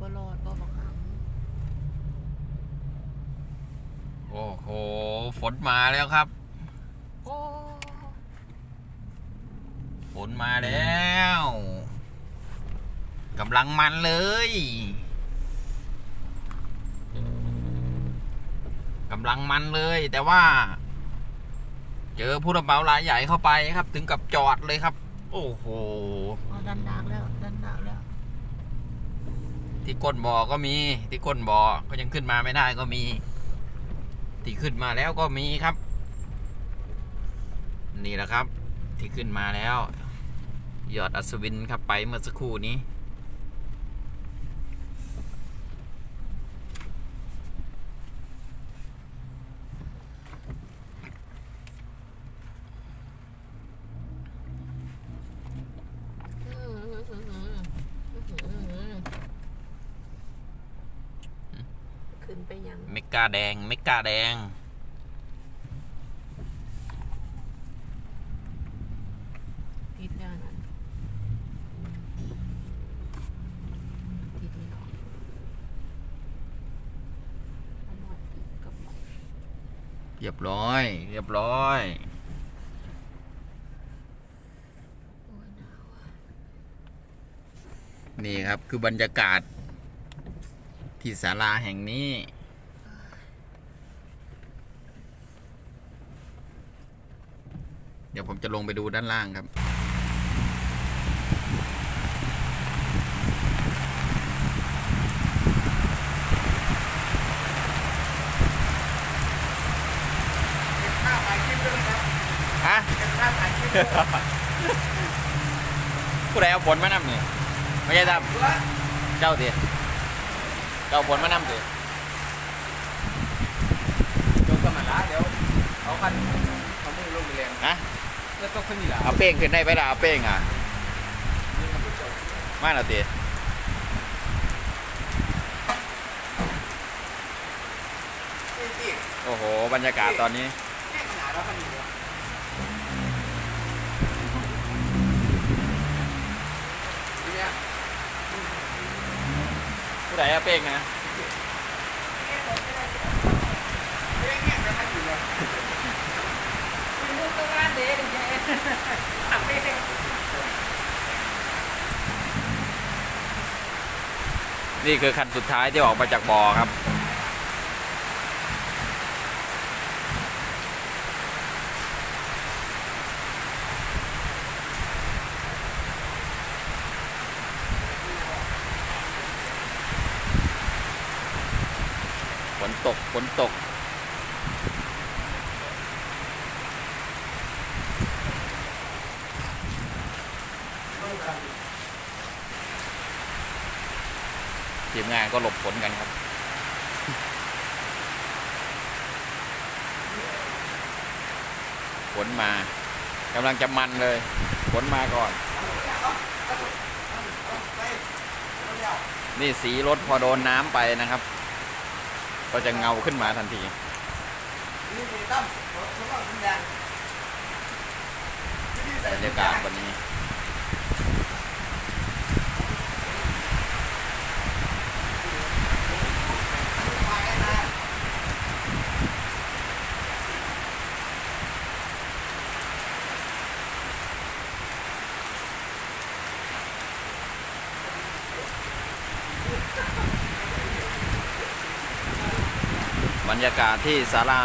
บ่รอดบ่บังคับโอ้โห ฝนมาแล้วครับ โอ้ฝนมาแล้วกำลังมันเลยกำลังมันเลย แต่ว่า เจอผู้รับเหมารายใหญ่เข้าไปครับ ถึงกับจอดเลยครับ โอ้โห เอาดันดากแล้วดันดากแล้ว ที่ก้นบ่อก็มี ที่ก้นบ่อก็ยังขึ้นมาไม่ได้ก็มี ที่ขึ้นมาแล้วก็มีครับ นี่แหละครับ ที่ขึ้นมาแล้ว ยอดอัศวินครับไปเมื่อสักครู่นี้ อื้อหือหือหือหือหือขึ้นไปยัง เม กาแดงเมกาแดง ติดแล้วนั่นติดแล้วเอาหน่อยอีกกระป๋องเรียบร้อย เรียบร้อย โอ้ยหนาวอะนี่ครับคือบรรยากาศ ที่ศาลาแห่งนี้ เดี๋ยวผมจะลงไปดูด้านล่างครับฮะผู้ใดเอาผลมานำนี่ไม่ใช่ทำ เจ้าดิเจ้าเอาผลมานำดิจงสมันละเดี๋ยวเอาคัน เอามือลงไปเรียนฮะแล้วก็ขึ้นนี่แหละเอาเป้งขึ้นได้ไหมล่ะเอาเป้งอะมาแล้วตีนี่สิโอ้โห บรรยากาศตอนนี้แค่ขนาดแล้วคันนี้วะทีเนี้ยผู้ใดเอาเป้งนะ ไม่ได้แค่กับคันนี้เลย เป็นลูกตะวันเด็กแย่ทำไม่ได้ นี่คือคันสุดท้ายที่ออกมาจากบ่อครับ ฝนตก ฝนตก ทีมงานก็หลบฝนกันครับ ฝนมากำลังจะมันเลย ฝนมาก่อน นี่สีรถพอโดนน้ำไปนะครับ ก็จะเงาขึ้นมาทันทีองทำยางบรรยากาศวันนี้ บรรยากาศที่ศาลา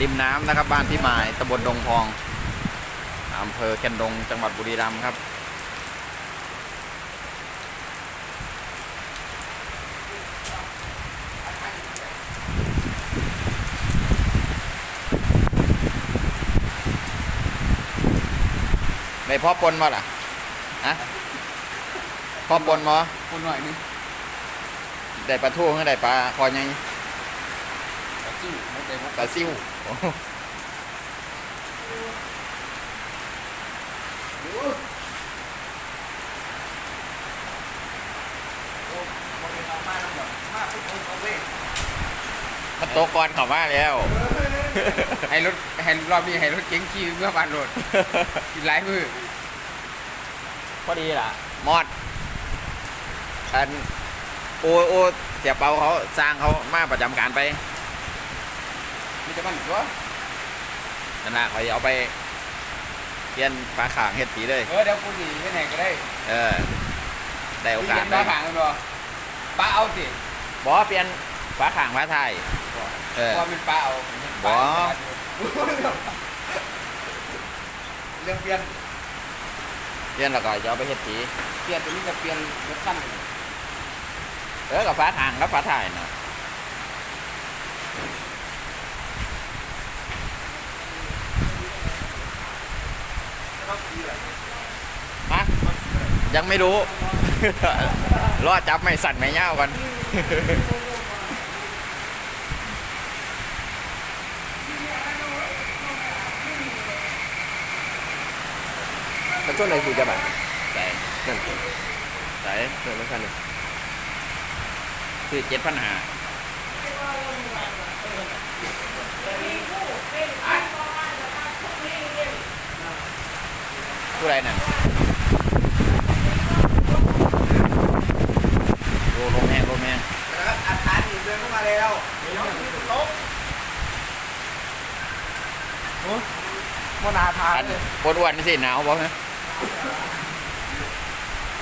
ริมน้ำนะครับ บ้านพี่หมายตำบลดงพองอำเภอแคนดงจังหวัดบุรีรัมย์ครับได้พ่อปนมาล่ะฮะพ่อปนมาคนหน่อยนึงได้ปลาทูหรือได้ปลาคอยัง กระจิ้วไม่ได้พกปลาซิวโอ้โหคนเป็นเอามาแล้วแบบมากทุกคนเขาเว้ยมันโตก่อนเขามาแล้ว ให้รถให้รอบนี้ให้รถเก๋งขี่เมื่อบ้านรถกินหลายมือพอดีล่ะ มอด อัน โอโอเสียเปาเขาสร้างเขามาประจำการไป มีแต่มันตัวนั่นแหละเขาเอาไปเปลี่ยนฝาขางเฮ็ดสีเลย เออเดี๋ยวกูสิเฮ็ดให้ก็ได้เออ ได้โอกาสเปเลลี่ยยนฝาขางกันบ่ป้าเอาสิบอเปลี่ยนฝาขางฝาท้ายเออว่าเป็นป้าเอาบ่เรื่องเปลี่ยนเปลี่ยนแล้วก็จะเอาไปเฮ็ดสีเปลี่ยนตัวนี้จะเปลี่ยนรถขั้นเออกับฝาขางกับฝาท้ายนะ ฮะยังไม่รู้ รอจับไม่สั่นไม่เง่ากันมันช่วงไหนคือจะแบบใส่นั่นใส่เรื่องขั้นคือเจ็ดพันหา ผู้ใดนั่นโอ้ลมแห้งลมแห้งอาคารอีกเดินเข้ามาแล้วมนาทาอันปวดอ้วนนี่สิหนาวบ่ฮะ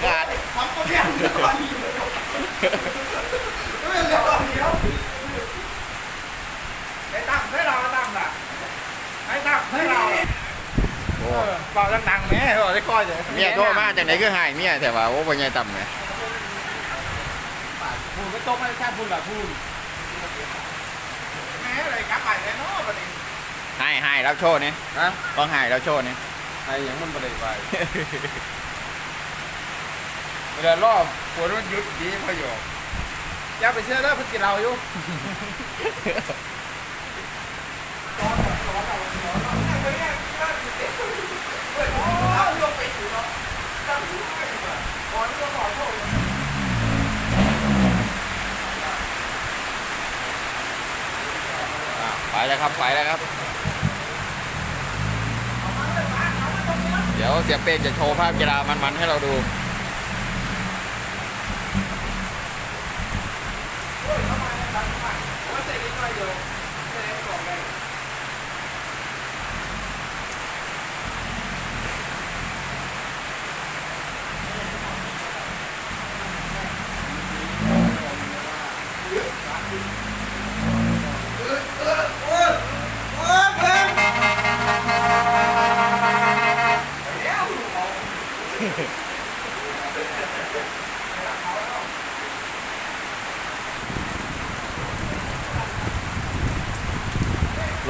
งานทำตัวเนี้ยเดี๋ยวก่อนเดี๋ยวก่อนเดี๋ยวไอ้ตั้มให้เราตั้มล่ะไอ้ตั้มให้เราโอ้ เบาดังๆแม่เราได้ก้อยเลยเมียโทรมาจากไหนก็หายเมียแต่ว่าโอ้บ่ใหญ่ต่ำไงพูดไม่ตรงไม่ใช่พูดแบบพูดแม่อะไรกลับไปแล้วเนาะประเด็นหายหายรับโชว์นี่ฮะต้องหายรับโชว์นี่ไอ้ยังมันประเด็นไปเวลารอบปวดมันหยุดดีประโยคอย่าไปเชื่อเด้อเพิ่งกินเราอยู่ อะ ไปแล้วครับไปแล้วครับ เดี๋ยวเสียเป้จะโชว์ภาพกีฬามันๆให้เราดู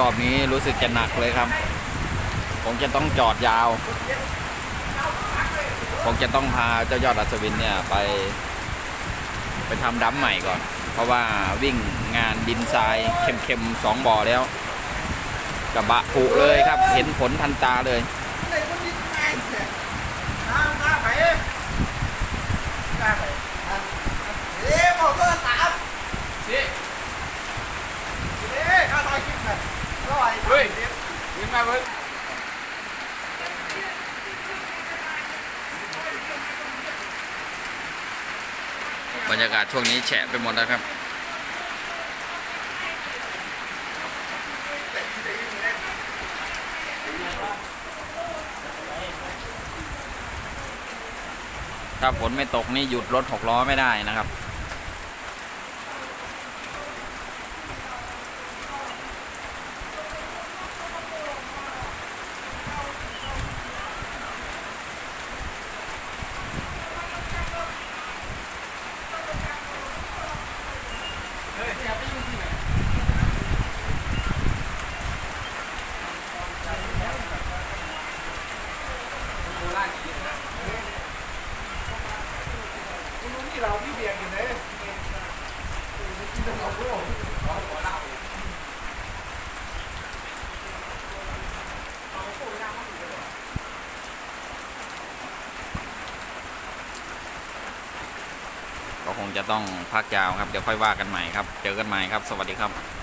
รอบนี้รู้สึกจะหนักเลยครับ ผมจะต้องจอดยาว ผมจะต้องพาเจ้ายอดอัศวินเนี่ยไป ไปทำดัมใหม่ก่อน เพราะว่าวิ่งงานดินทรายเค็มๆสองบ่อแล้วกระบะผุเลยครับ เห็นผลทันตาเลย เฮ้ยยิงมาเพิ่ง บรรยากาศช่วงนี้แฉะไปหมดแล้วครับ ถ้าฝนไม่ตกนี่หยุดรถหกล้อไม่ได้นะครับ ก็คงจะต้องพักยาวครับ เดี๋ยวค่อยว่ากันใหม่ครับ เจอกันใหม่ครับ สวัสดีครับ